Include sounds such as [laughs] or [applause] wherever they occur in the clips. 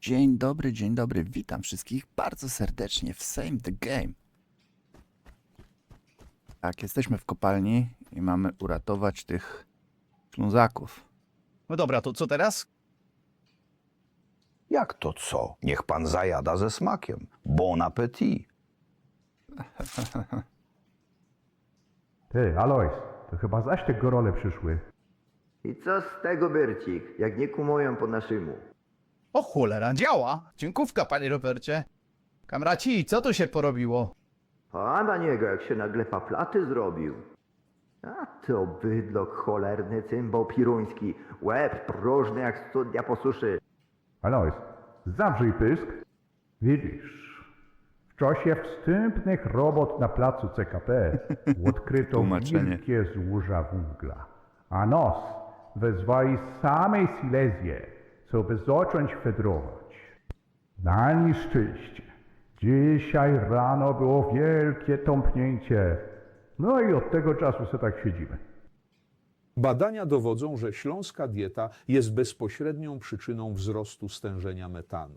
Dzień dobry, dzień dobry. Witam wszystkich bardzo serdecznie w Same the Game. Tak, jesteśmy w kopalni i mamy uratować tych ślązaków. No dobra, to co teraz? Jak to co? Niech pan zajada ze smakiem. Bon appetit. [laughs] Ty, Alois, to chyba zaś te gorole przyszły. I co z tego, Bercik, jak nie kumują po naszemu? O cholera, działa! Dziękówka, panie Robercie. Kamraci, co tu się porobiło? A na niego, jak się nagle paplaty zrobił. A to bydlok cholerny, cymbał piruński, łeb próżny jak studnia po suszy. Alois, zawrzyj pysk. Widzisz, w czasie wstępnych robot na placu CKP [laughs] odkryto Tłumaczenie. wielkie złoża węgla, a nos wezwali samej Silezję, co by zacząć fedrować. Na nieszczęście, dzisiaj rano było wielkie tąpnięcie, no i od tego czasu se tak siedzimy. Badania dowodzą, że śląska dieta jest bezpośrednią przyczyną wzrostu stężenia metanu.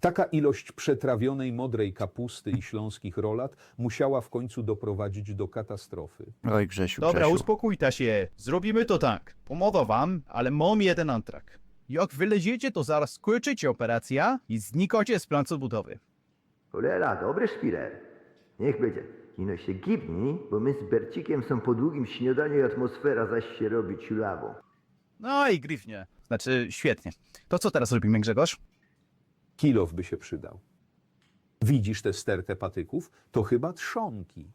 Taka ilość przetrawionej modrej kapusty i śląskich rolat musiała w końcu doprowadzić do katastrofy. Oj, Grzesiu, Dobra, Grzesiu. uspokójta się. Zrobimy to tak. Pomodę wam, ale mam jeden antrak. Jak wyleziecie, to zaraz skończycie operacja i znikacie z placu budowy. Cholera, dobry szpiler. Niech będzie. Ino się gibnij, bo my z Bercikiem są po długim śniadaniu i atmosfera zaś się robi ciulawą. No i gryfnie. Znaczy, świetnie. To co teraz robimy, Grzegorz? Kilow by się przydał. Widzisz tę stertę patyków? To chyba trzonki.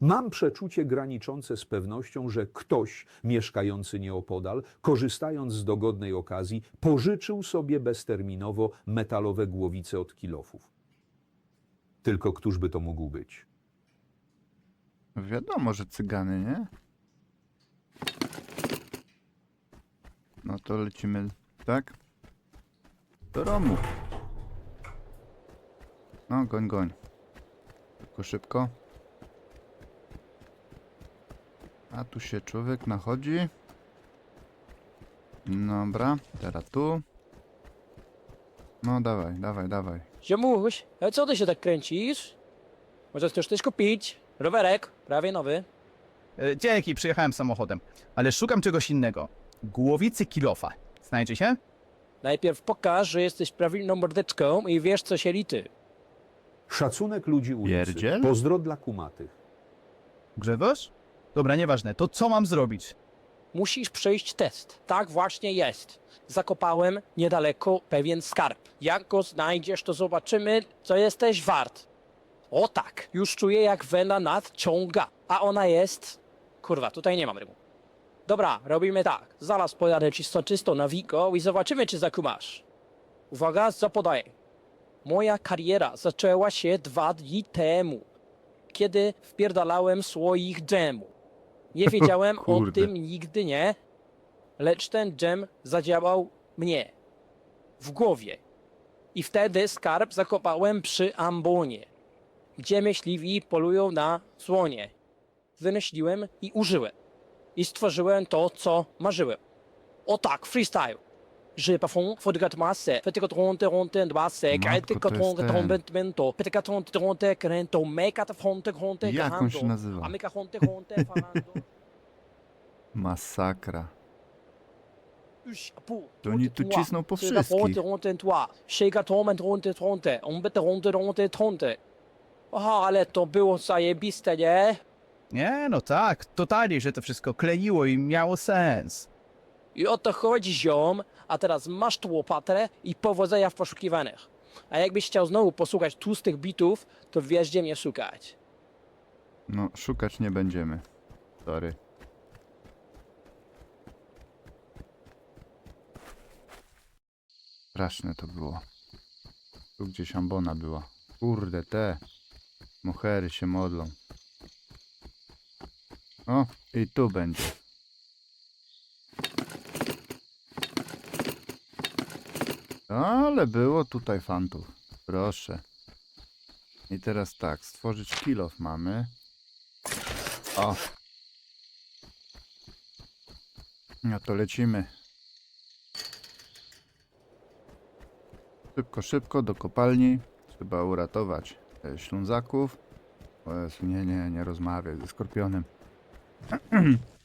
Mam przeczucie graniczące z pewnością, że ktoś mieszkający nieopodal, korzystając z dogodnej okazji, pożyczył sobie bezterminowo metalowe głowice od kilofów. Tylko któż by to mógł być? Wiadomo, że cygany, nie? No to lecimy, tak? Do Romu. No, goń, goń. Tylko szybko. A tu się człowiek nachodzi. Dobra, teraz tu. No dawaj, dawaj, dawaj. Ziomuś, a co ty się tak kręcisz? Może chcesz coś kupić? Rowerek, prawie nowy. E, dzięki, przyjechałem samochodem. Ale szukam czegoś innego. Głowicy kilofa. Znajdzie się? Najpierw pokaż, że jesteś prawilną mordeczką i wiesz co się liczy. Szacunek ludzi ulicy. Pierdziel? Pozdro dla kumatych. Grzegorz? Dobra, nieważne. To co mam zrobić? Musisz przejść test. Tak właśnie jest. Zakopałem niedaleko pewien skarb. Jak go znajdziesz, to zobaczymy, co jesteś wart. O tak, już czuję jak wena nadciąga. A ona jest... Kurwa, tutaj nie mam rymu. Dobra, robimy tak. Zaraz pojadę czysto czysto na Wiko i zobaczymy, czy zakumasz. Uwaga, zapodaję. Moja kariera zaczęła się dwa dni temu, kiedy wpierdalałem słoik dżemu. Nie [laughs] wiedziałem o kurde. tym nigdy nie, lecz ten dżem zadziałał mnie w głowie. I wtedy skarb zakopałem przy ambonie, gdzie myśliwi polują na słonie. Wymyśliłem i użyłem. I stworzyłem to, co marzyłem. O tak, freestyle. Je pas fond, faut de quatre masses, fait que tronte krento, me kat fronte kronte Jak on się nazywa? a me kachonte kronte farando. Masakra. To oni tu cisną po wszystkich. Ronte ronte toi, shake torment ronte tronte, on bete ronte ronte tronte. Aha, ale to było zajebiste, nie? Nie, no tak. Totalnie, że to wszystko kleiło i miało sens. I o to chodzi, ziom. A teraz masz tu łopatę i powodzenia w poszukiwaniach. A jakbyś chciał znowu posłuchać tłustych bitów, to wiesz, gdzie mnie szukać. No, szukać nie będziemy. Sorry. Straszne to było. Tu gdzieś ambona była. Kurde, te mohery się modlą. O, i tu będzie. Ale było tutaj fantów. Proszę. I teraz tak, stworzyć kilof mamy. O. No to lecimy. Szybko, szybko do kopalni. Trzeba uratować e, Ślązaków. O nie, nie, nie rozmawiaj ze Skorpionem. [clears throat]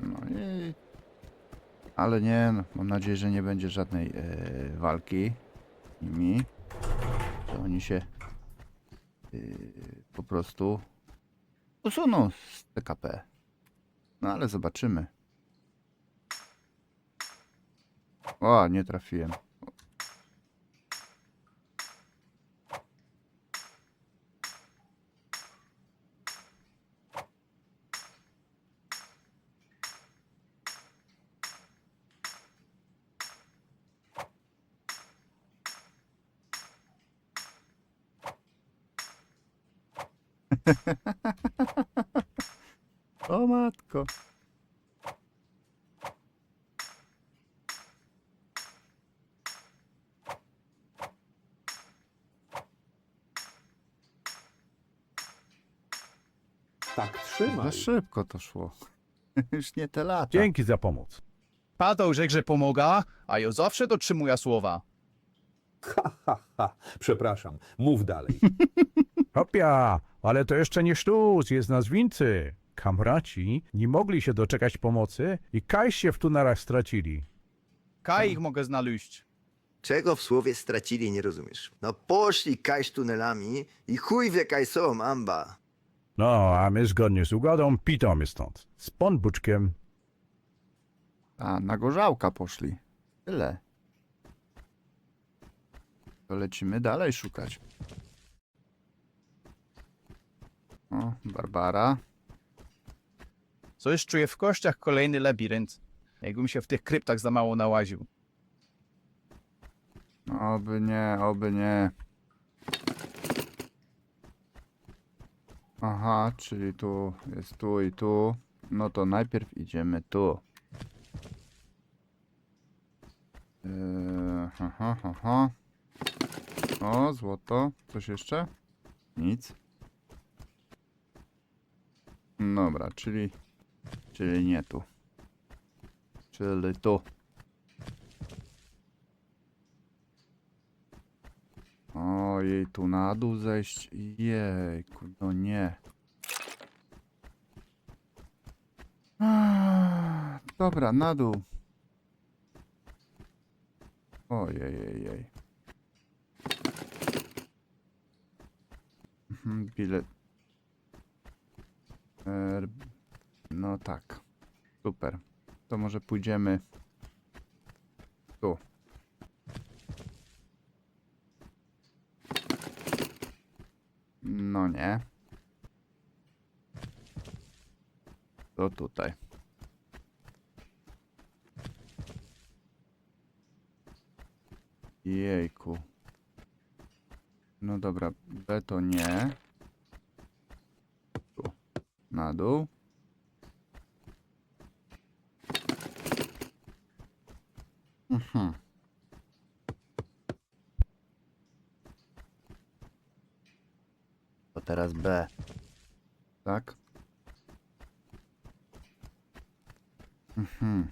No i... Ale nie, no, mam nadzieję, że nie będzie żadnej e, walki z nimi. Że oni się e, po prostu usuną z TKP. No ale zobaczymy. O, nie trafiłem. [laughs] O matko. Tak trzymaj. Za szybko to szło. [laughs] Już nie te lata. Dzięki za pomoc. Pato rzekł, że pomaga, a ja zawsze dotrzymuję słowa. Ha, ha, ha. Przepraszam, mów dalej. [laughs] Hopia, ale to jeszcze nie sztus, jest nas wincy. Kamraci nie mogli się doczekać pomocy i kajś się w tunelach stracili. Kaj ich mogę znaleźć. Czego w słowie stracili, nie rozumiesz? No poszli kajś tunelami i chuj wie kaj są, amba. No, a my zgodnie z ugodą pitamy stąd. Z ponbuczkiem. A, na gorzałka poszli. Tyle. To lecimy dalej szukać. O, Barbara. Coś czuję w kościach kolejny labirynt. Jakbym się w tych kryptach za mało nałaził. Oby nie, oby nie. Aha, czyli tu jest tu i tu. No to najpierw idziemy tu. Eee, aha, aha. O, złoto. Coś jeszcze? Nic. Dobra, czyli... Czyli nie tu. Czyli tu. Ojej, tu na dół zejść. Jejku, no nie. Dobra, na dół. Ojej, jej, jej. Mhm, Bilet. No tak. Super. To może pójdziemy tu. No nie. To tutaj. Jejku. No dobra, B to nie. Na dół. Mhm. To teraz B. Tak? Mhm.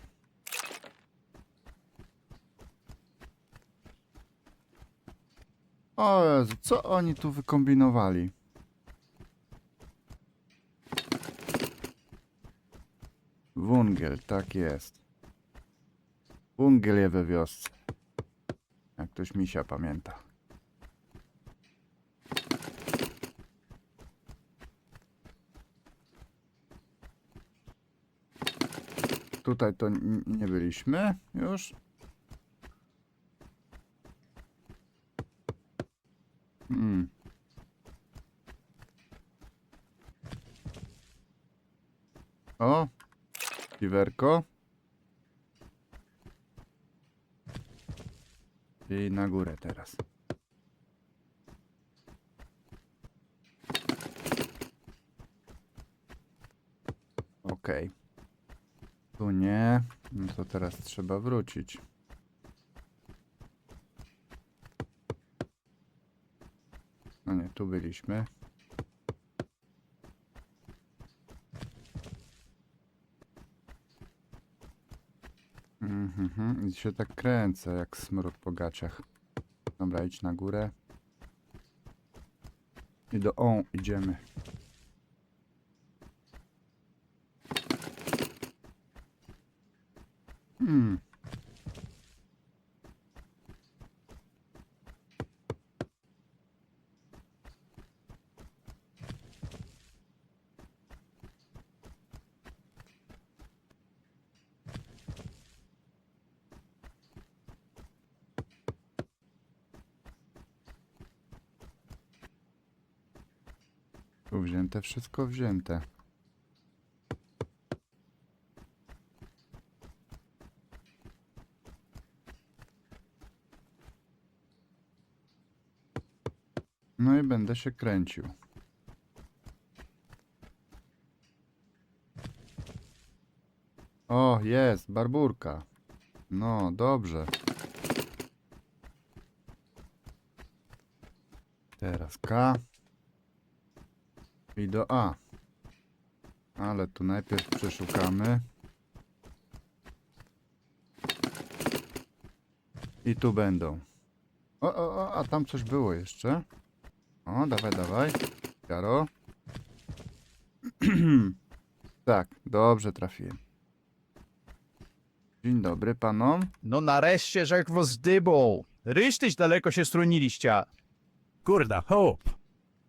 O Jezu, co oni tu wykombinowali? Wungiel, tak jest. Wungiel je we wiosce. Jak ktoś misia pamięta. Tutaj to nie byliśmy już. Mm. O, piwerko. I na górę teraz. Okej. Tu nie. No to teraz trzeba wrócić. No nie, tu byliśmy. Mhm, I się tak kręcę, jak smród po gaciach. Dobra, idź na górę. I do on idziemy. Hmm. Tu wzięte, wszystko wzięte. No i będę się kręcił. O, jest, barburka. No, dobrze. Teraz K. I do A. Ale tu najpierw przeszukamy. I tu będą. O, o, o, a tam coś było jeszcze. O, dawaj, dawaj. Jaro. [clears throat] tak, dobrze trafiłem. Dzień dobry panom. No nareszcie, że was zdybał. Rysztyś daleko się stroniliście. Kurda, hop!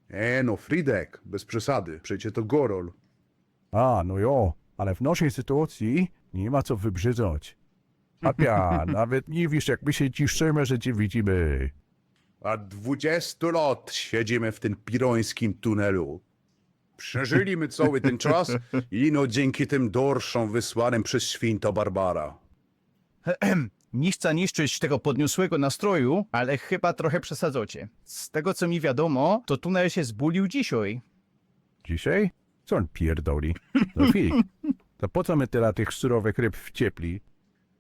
E no, Fridek, bez przesady, przecież to Gorol. A, no jo, ale w naszej sytuacji nie ma co wybrzydzać. Papia, [laughs] nawet nie wiesz, jak my się cieszymy, że cię widzimy. A 20 lat siedzimy w tym pirońskim tunelu. Przeżyliśmy cały ten czas [laughs] i no dzięki tym dorszom wysłanym przez święta Barbara. [clears throat] Nie chcę niszczyć tego podniosłego nastroju, ale chyba trochę przesadzacie. Z tego co mi wiadomo, to tunel się zbulił dzisiaj. Dzisiaj? Co on pierdoli? No fik. To po co my tyle tych surowych ryb w ciepli?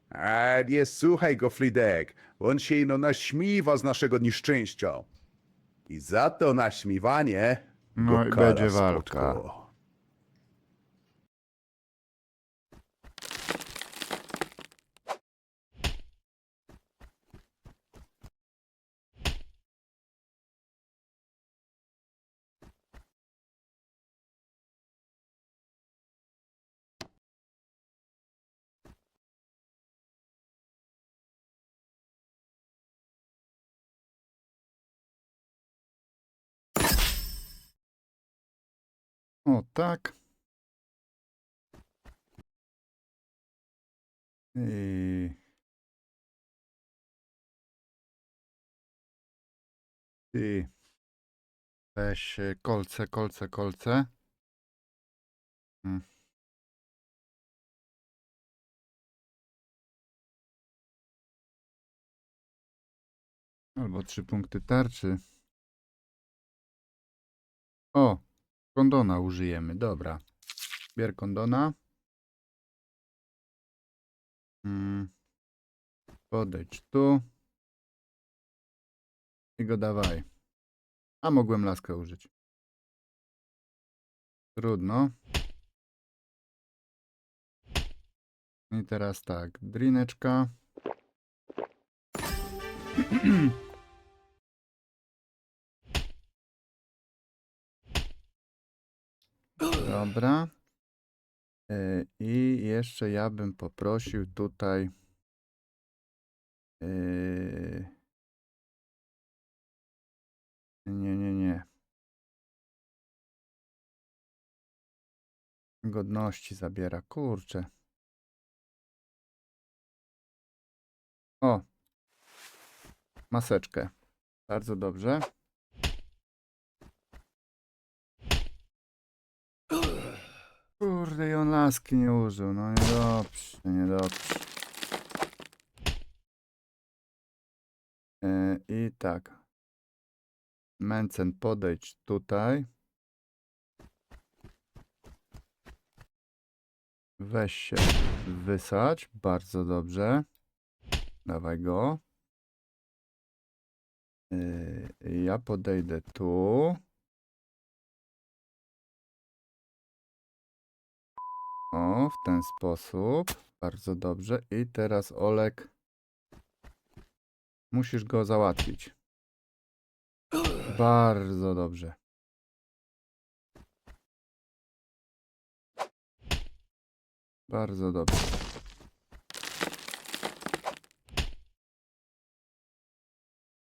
A nie słuchaj go, Fridek, on się no naśmiewa z naszego nieszczęścia. I za to naśmiewanie No go i kara będzie walka. O, tak. I... I... Weź e, kolce, kolce, kolce. Mm. Albo trzy punkty tarczy. O, kondona użyjemy, dobra. Bier kondona. Mm. Podejdź tu. I go dawaj. A mogłem laskę użyć. Trudno. I teraz tak, drineczka. [clears throat] Dobra. E, I jeszcze ja bym poprosił tutaj. e, Nie, nie, nie. Godności zabiera, kurczę. O. Maseczkę. Bardzo dobrze. Kurde, i on laski nie użył. No niedobrze, niedobrze. E, I tak. Mencen, podejdź tutaj. Weź się, wysadź. Bardzo dobrze. Dawaj go. E, Ja podejdę tu. O, w ten sposób. Bardzo dobrze. I teraz Olek. Musisz go załatwić. Bardzo dobrze. Bardzo dobrze.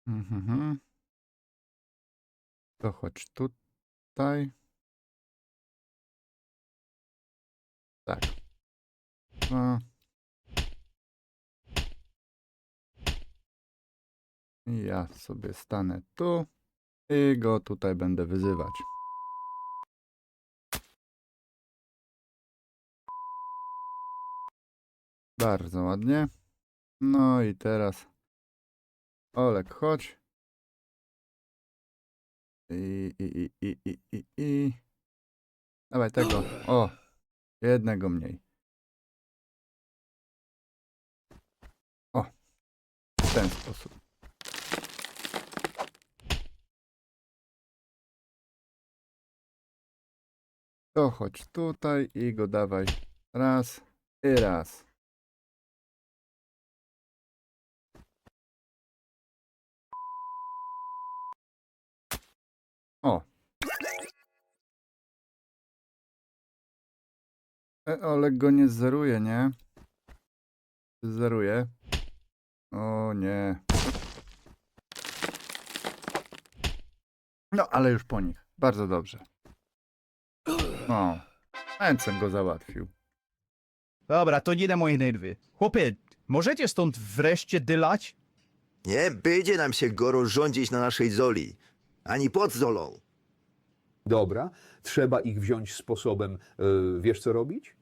Mhm. To chodź tutaj. Tak. No. Ja sobie stanę tu i go tutaj będę wyzywać. Bardzo ładnie. No i teraz Olek, chodź. I, i, i, i, i, i. Dawaj tego. O, jednego mniej. O, w ten sposób. To chodź tutaj i go dawaj raz i raz. E, Oleg go nie zeruje, nie? Zeruje. O nie. No, ale już po nich. Bardzo dobrze. O. Encem go załatwił. Dobra, to nie na moje nerwy. Chłopie, możecie stąd wreszcie dylać? Nie będzie nam się go rozrządzić na naszej zoli. Ani pod zolą. Dobra, trzeba ich wziąć sposobem, y, wiesz co robić?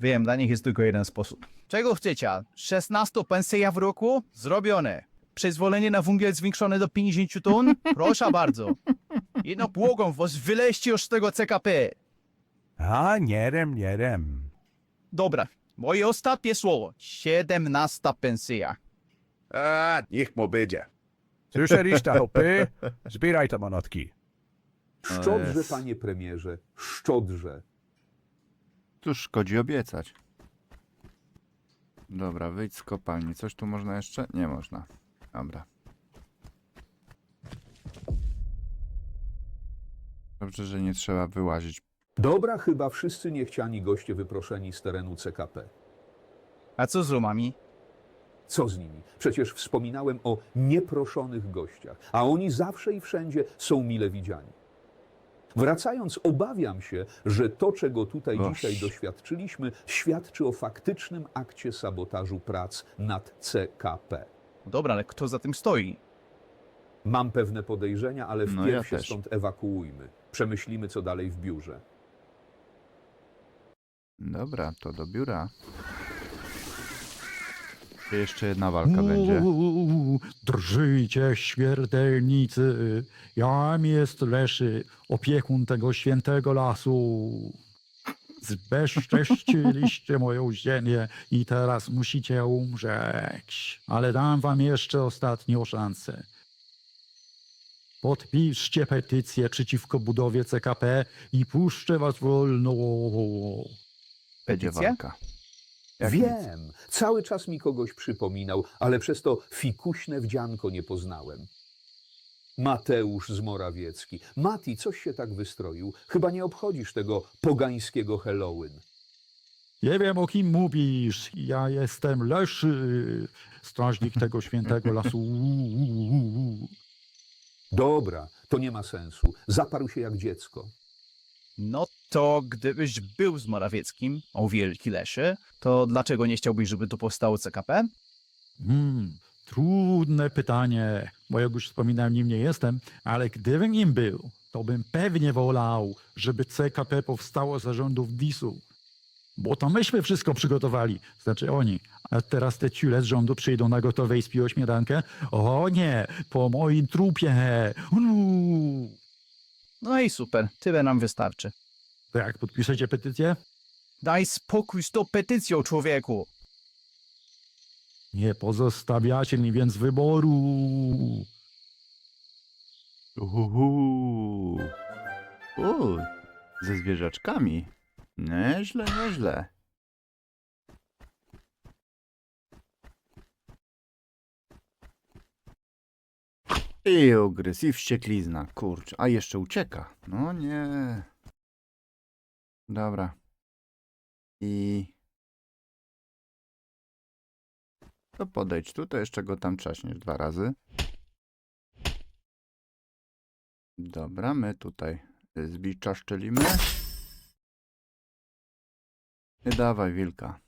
Wiem, dla nich jest tylko jeden sposób. Czego chcecie? 16 pensja w roku? Zrobione. Przyzwolenie na węgiel zwiększone do 50 ton? Proszę bardzo. Jedno błogam was, wyleźcie już z tego CKP. A, nie wiem, nie wiem. Dobra, moje ostatnie słowo. 17 pensja. A, niech mu będzie. Słyszeliście, [laughs] chłopy? Zbieraj te monotki. Szczodrze, panie premierze, szczodrze. Cóż szkodzi obiecać. Dobra, wyjdź z kopalni. Coś tu można jeszcze? Nie można. Dobra. Dobrze, że nie trzeba wyłazić. Dobra, chyba wszyscy niechciani goście wyproszeni z terenu CKP. A co z Romami? Co z nimi? Przecież wspominałem o nieproszonych gościach, a oni zawsze i wszędzie są mile widziani. Wracając, obawiam się, że to, czego tutaj Boż. dzisiaj doświadczyliśmy, świadczy o faktycznym akcie sabotażu prac nad CKP. No Dobra, ale kto za tym stoi? Mam pewne podejrzenia, ale No, wpierw ja się też. stąd ewakuujmy. Przemyślimy, co dalej w biurze. Dobra, to do biura. Jeszcze jedna walka będzie. Uuu, Drżyjcie, śmiertelnicy. Jam jest Leszy, opiekun tego świętego lasu. Zbezcześciliście [laughs] moją ziemię i teraz musicie umrzeć. Ale dam wam jeszcze ostatnią szansę. Podpiszcie petycję przeciwko budowie CKP i puszczę was wolno. Będzie Petycja? walka. Jak nic. Wiem, cały czas mi kogoś przypominał, ale przez to fikuśne wdzianko nie poznałem. Mateusz z Morawiecki. Mati, coś się tak wystroił. Chyba nie obchodzisz tego pogańskiego Halloween. Nie wiem, o kim mówisz. Ja jestem Leszy, strażnik tego świętego lasu. [laughs] Dobra, to nie ma sensu. Zaparł się jak dziecko. No to gdybyś był z Morawieckim, o wielki lesie, to dlaczego nie chciałbyś, żeby tu powstało CKP? Hmm, trudne pytanie, bo jak już wspominałem, nim nie jestem, ale gdybym nim był, to bym pewnie wolał, żeby CKP powstało za rządów DIS-u. Bo to myśmy wszystko przygotowali, znaczy oni. A teraz te ciule z rządu przyjdą na gotowe i spiją śmietankę. O nie, po moim trupie. Uuu. No i super, tyle nam wystarczy. To jak podpiszecie petycję? Daj spokój z tą petycją, człowieku! Nie pozostawiacie mi więc wyboru. Uhuhu. U, ze zwierzaczkami. Nieźle, nieźle. I ugryz, i wścieklizna, kurcz, a jeszcze ucieka. No nie. Dobra. I... To podejdź tu, to jeszcze go tam czaśniesz dwa razy. Dobra, my tutaj zbicza szczelimy. I dawaj wilka.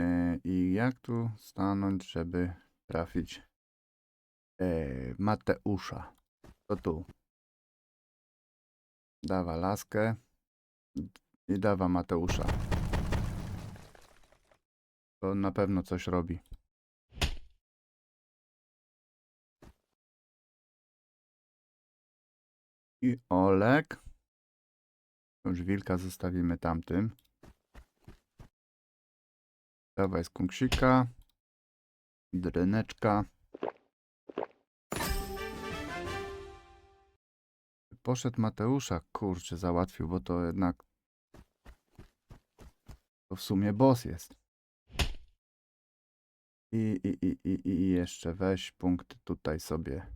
E, I jak tu stanąć, żeby trafić Mateusza? To tu. Dawa laskę i dawa Mateusza. To na pewno coś robi. I Olek. Już wilka zostawimy tamtym. Dawaj skunksika. Dryneczka. Poszedł Mateusza, kurczę, załatwił, bo to jednak to w sumie boss jest. I, i, i, i, i jeszcze weź punkty tutaj sobie.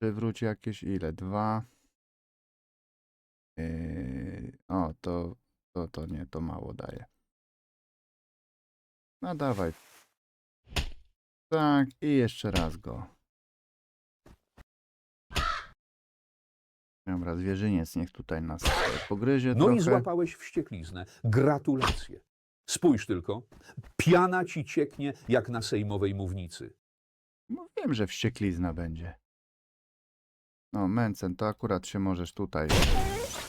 Przywróć jakieś ile? Dwa. Yy, o, to, to, to nie, to mało daje. No dawaj. Tak, i jeszcze raz go. Dobra, zwierzyniec niech tutaj nas pogryzie No trochę. i złapałeś wściekliznę. Gratulacje. Spójrz tylko. Piana ci cieknie jak na sejmowej mównicy. No wiem, że wścieklizna będzie. No, Mencen, to akurat się możesz tutaj.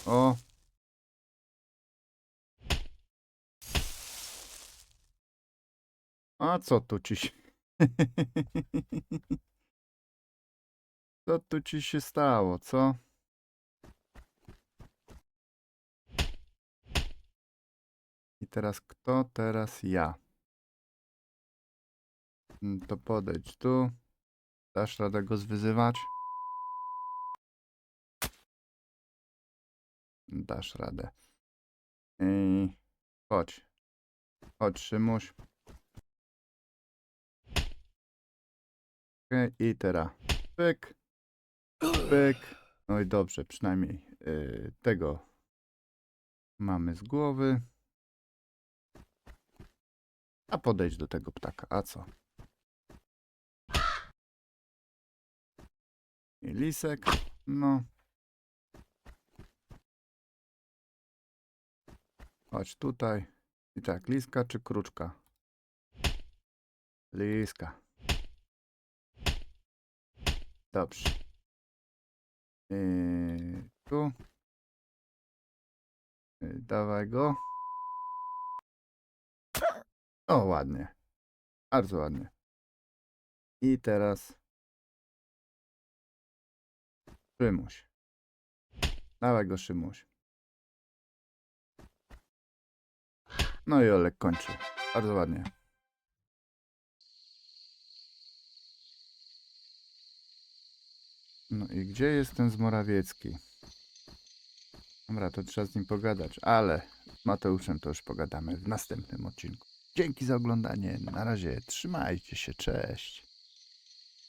O! A co tu ci się... [laughs] Co tu ci się stało, co? Teraz kto? Teraz ja. Mm, To podejdź tu. Dasz radę go zwyzywać? Dasz radę. I chodź. Chodź, Szymuś. Okej, i teraz pyk, pyk. No i dobrze, przynajmniej yy, tego mamy z głowy. A podejdź do tego ptaka, a co? I lisek, no. Chodź tutaj. I tak, liska czy kruczka? Liska. Dobrze. Yy, tu. Yy, dawaj go. O, ładnie. Bardzo ładnie. I teraz Szymuś. Dawaj go, Szymuś. No i Olek kończy. Bardzo ładnie. No i gdzie jest ten z Morawiecki? Dobra, to trzeba z nim pogadać, ale z Mateuszem to już pogadamy w następnym odcinku. Dzięki za oglądanie. Na razie trzymajcie się. Cześć.